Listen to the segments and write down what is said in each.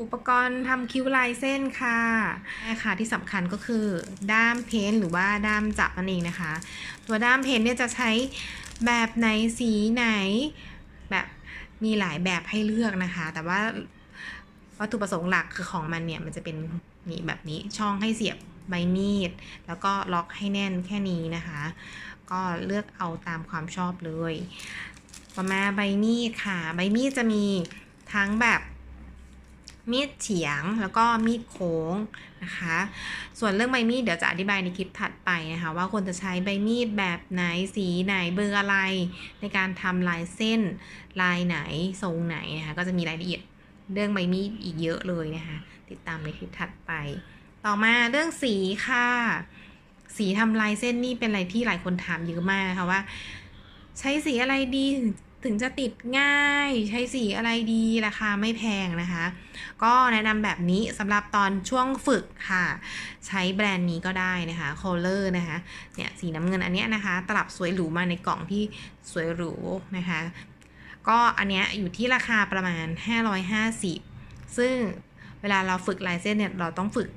อุปกรณ์ทำคิ้วลายเส้นค่ะแม่ค่ะที่สำคัญก็คือด้ามเพ้นหรือว่าด้ามจับนั่นเองนะคะ ตัวด้ามเพ้นเนี่ยจะใช้แบบไหนสีไหนแบบมีหลายแบบให้เลือกนะคะ แต่ว่าวัตถุประสงค์หลักคือของมันเนี่ยมันจะเป็นนี่แบบนี้ช่องให้เสียบใบมีด แล้วก็ล็อกให้แน่นแค่นี้นะคะ ก็เลือกเอาตามความชอบเลย ต่อมาใบมีดค่ะ ใบมีดจะมีทั้งแบบ มีดเฉียงแล้วก็มีดโค้งนะคะ ส่วนเรื่องใบมีดเดี๋ยวจะอธิบายในคลิปถัดไปนะคะ ว่าควรจะใช้ใบมีดแบบไหนสีไหนเบอร์อะไร ในการทำลายเส้นลายไหนทรงไหนนะคะก็จะมีรายละเอียดเรื่องใบมีดอีกเยอะเลยนะคะ ติดตามในคลิปถัดไป ต่อมาเรื่องสีค่ะ สีทำลายเส้นนี่เป็นอะไรที่หลายคนถามเยอะมากนะคะว่า ใช้สีอะไรดี ถึงจะติดง่ายใช้สีอะไรดีราคาไม่แพงนะคะ ก็แนะนำแบบนี้สำหรับตอนช่วงฝึกค่ะ ใช้แบรนด์นี้ก็ได้นะคะ Color นะคะเนี่ยสีน้ำเงินอันเนี้ยนะคะ ตลับสวยหรูมาในกล่องที่สวยหรูนะคะ ก็อันเนี้ยอยู่ที่ราคาประมาณ 550 ซึ่งเวลาเราฝึกลายเส้นเนี่ยเราต้องฝึก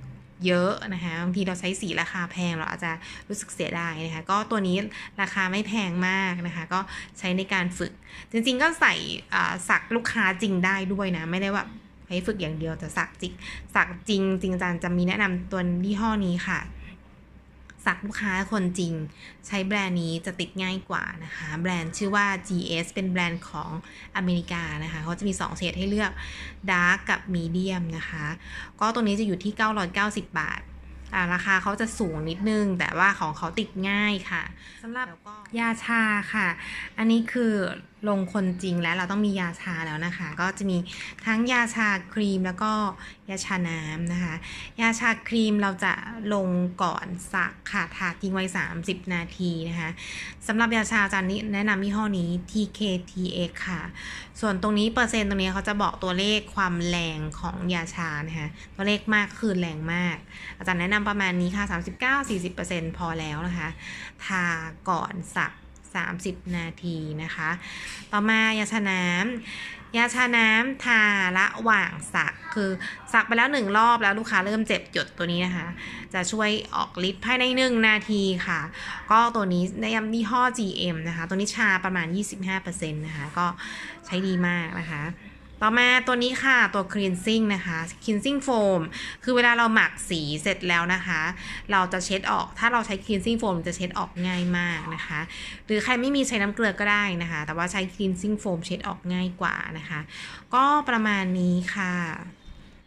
เยอะนะคะบางทีเราใช้สีราคาแพงเราอาจจะรู้สึกเสียดายนะคะก็ตัวนี้ราคาไม่แพงมากนะคะก็ใช้ในการฝึก จริงๆก็ใส่สักลูกค้าจริงได้ด้วยนะไม่ได้ว่าให้ฝึกอย่างเดียวแต่สักจริงสักจริงจริงจังจะมีแนะนำตัวยี่ห้อนี้ค่ะ สักลูกค้าคนจริง ใช้แบรนด์นี้จะติดง่ายกว่านะคะ แบรนด์ชื่อว่า GS เป็นแบรนด์ของอเมริกานะคะเขาจะมี 2 เฉดให้เลือก Dark กับ Medium นะคะ ก็ตัวนี้จะอยู่ที่ 990 บาทอ่าราคาเขาจะสูงนิดนึง แต่ว่าของเขาติดง่ายค่ะสำหรับยาชาค่ะ อันนี้คือ ลงคนจริงแล้วเราต้องมียาชาแล้วนะคะ ก็จะมีทั้งยาชาครีมแล้วก็ยาชาน้ำนะคะ ยาชาครีมเราจะลงก่อนสักค่ะทาทิ้งไว้ 30 นาทีนะคะสำหรับยาชาจานนี้แนะนำยี่ห้อนี้ TKTX ค่ะ ส่วนตรงนี้เปอร์เซ็นต์ตรงนี้เขาจะบอกตัวเลขความแรงของยาชานะคะตัวเลขมากคือแรงมาก อาจารย์แนะนำประมาณนี้ค่ะ 39-40%พอแล้วนะคะ ทาก่อนสัก 30 นาทีนะคะ ต่อมายาชาน้ำยาชาน้ำทาระหว่างสักคือสักไปแล้วหนึ่งรอบแล้วลูกค้าเริ่มเจ็บหยดตัวนี้นะคะ จะช่วยออกฤทธิ์ภายใน1นาทีค่ะ ก็ตัวนี้ในยำยี่ห้อ GM นะคะ ตัวนี้ชาประมาณ 25%นะคะ ก็ใช้ดีมากนะคะ ต่อมาตัวนี้ค่ะตัว cleansing นะคะ cleansing foam คือเวลาเราหมักสีเสร็จแล้วนะคะ เราจะเช็ดออก ถ้าเราใช้ cleansing foam จะเช็ดออกง่ายมากนะคะ หรือใครไม่มีใช้น้ำเกลือก็ได้นะคะ แต่ว่าใช้ cleansing foam เช็ดออกง่ายกว่านะคะ ก็ประมาณนี้ค่ะ